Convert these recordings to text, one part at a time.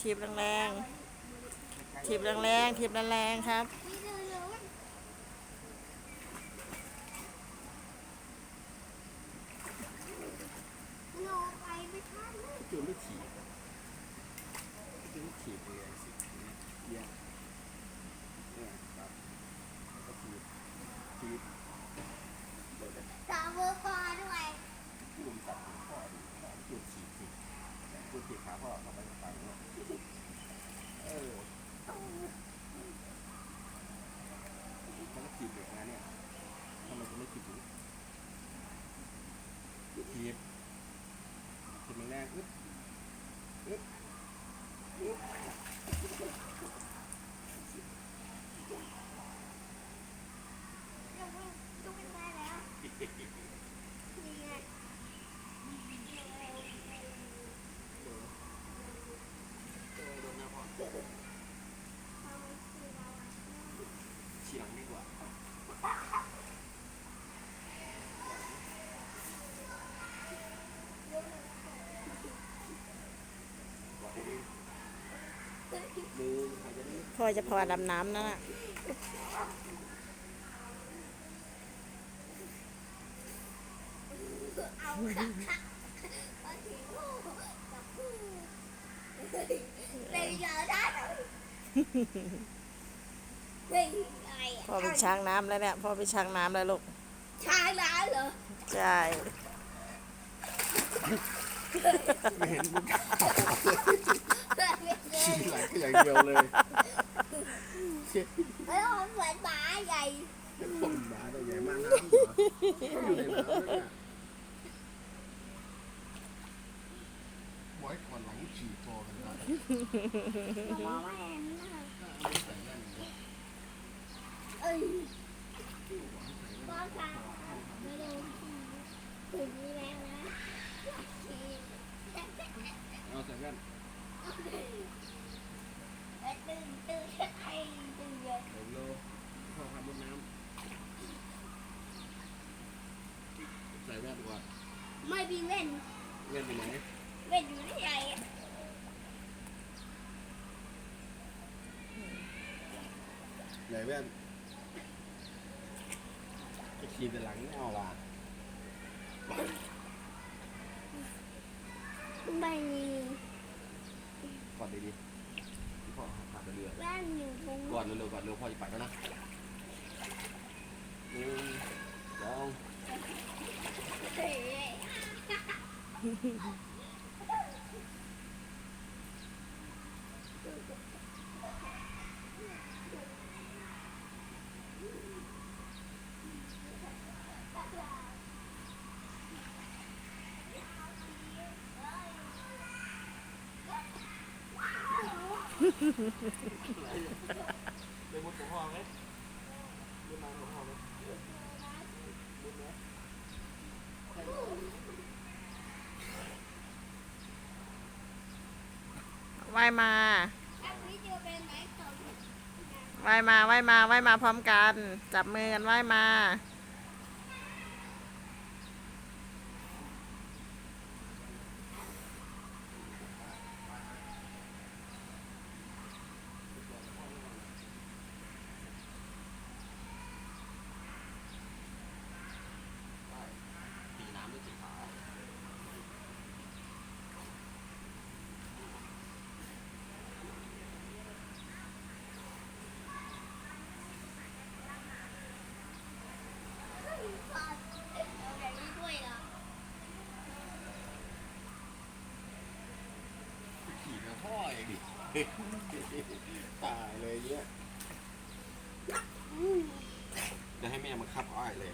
ทีบแรงๆทีบแรงๆทีบแรงๆครับจูนไม่ถีบจูนไม่ถีบเลยสิเนี่ยครับแล้วก็ถีบถีบเดี๋ยวจะ ตาเบอร์คอด้วย ลุมจับขาพ่อดูจูนถีบถีบจูนถีบขาพ่อเข้าไปในปากเนาะเออมันก็ถีบเด็กนะเนี่ยทำไมจะไม่ถีบถึง ถีบถีบมันแรงอึ๊บอึ๊บอึ๊บ ยังไม่ยังไม่ได้แล้วนี่ไง โดนหน้าพ่อ เอาไว้ที่เราอะ ฉีหลังดีกว่า มือใครจะได้ พ่อจะพอดำน้ำนั่นน่ะเอาค่ะเอาถีบลูกกับลูกเลยเยอะพ่อเป็นช้างน้ำแล้วเนี่ยพ่อเป็นช้างน้ำแล้วลูก ช้างน้ำเหรอ ใช่ไม่เห็น มุกไม่เคยฉีหลังก็อย่างเดียวเลยแล้วมันเหมือนหมาใหญ่ผมหมาตัวใหญ่มากน้ำเหรอเขาอยู่ในน้ำเนี่ยไว้ก่อนหลังฉี่พอกันได้มองไม่เห็นนะเอาใส่แว่นก่อนเอ้ยพ่อค่ะไม่โดนถึงนี้แล้วนะเอาใส่แว่น ตื่นตื่นไอ้ตื่นเยอะ เดี๋ยวโลพ่อทำบนน้ำใส่แว่นก่อน ไม่มีเว้นแว่นไปไหนเว้นอยู่ที่ไหนไหนแว่นจะขี่แต่หลังไม่เอาล่ะไม่มีกอดดีๆพี่พ่อขาดไปเรือแว่นอยู่ตรงกอดเร็วๆกอดเร็วพ่อจะไปแล้วนะหนึ่งสองเฮ้ย ไปมุดหัวพ่อไหมมุดน้ำหัวพ่อไหมมุดไหม ว่ายมาอันนี้จะเป็นไหนของว่ายมาว่ายมาว่ายมาพร้อมกัน จับมือกันว่ายมา ตีน้ำด้วยสีขาว เอาแบบนี้ด้วยเหรอ ขี่กับพ่อเองดิ ตายเลยเนี่ยจะให้แม่มาคับอ้อยเลย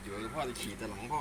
เดี๋ยวพ่อจะขี่แต่หลังพ่อ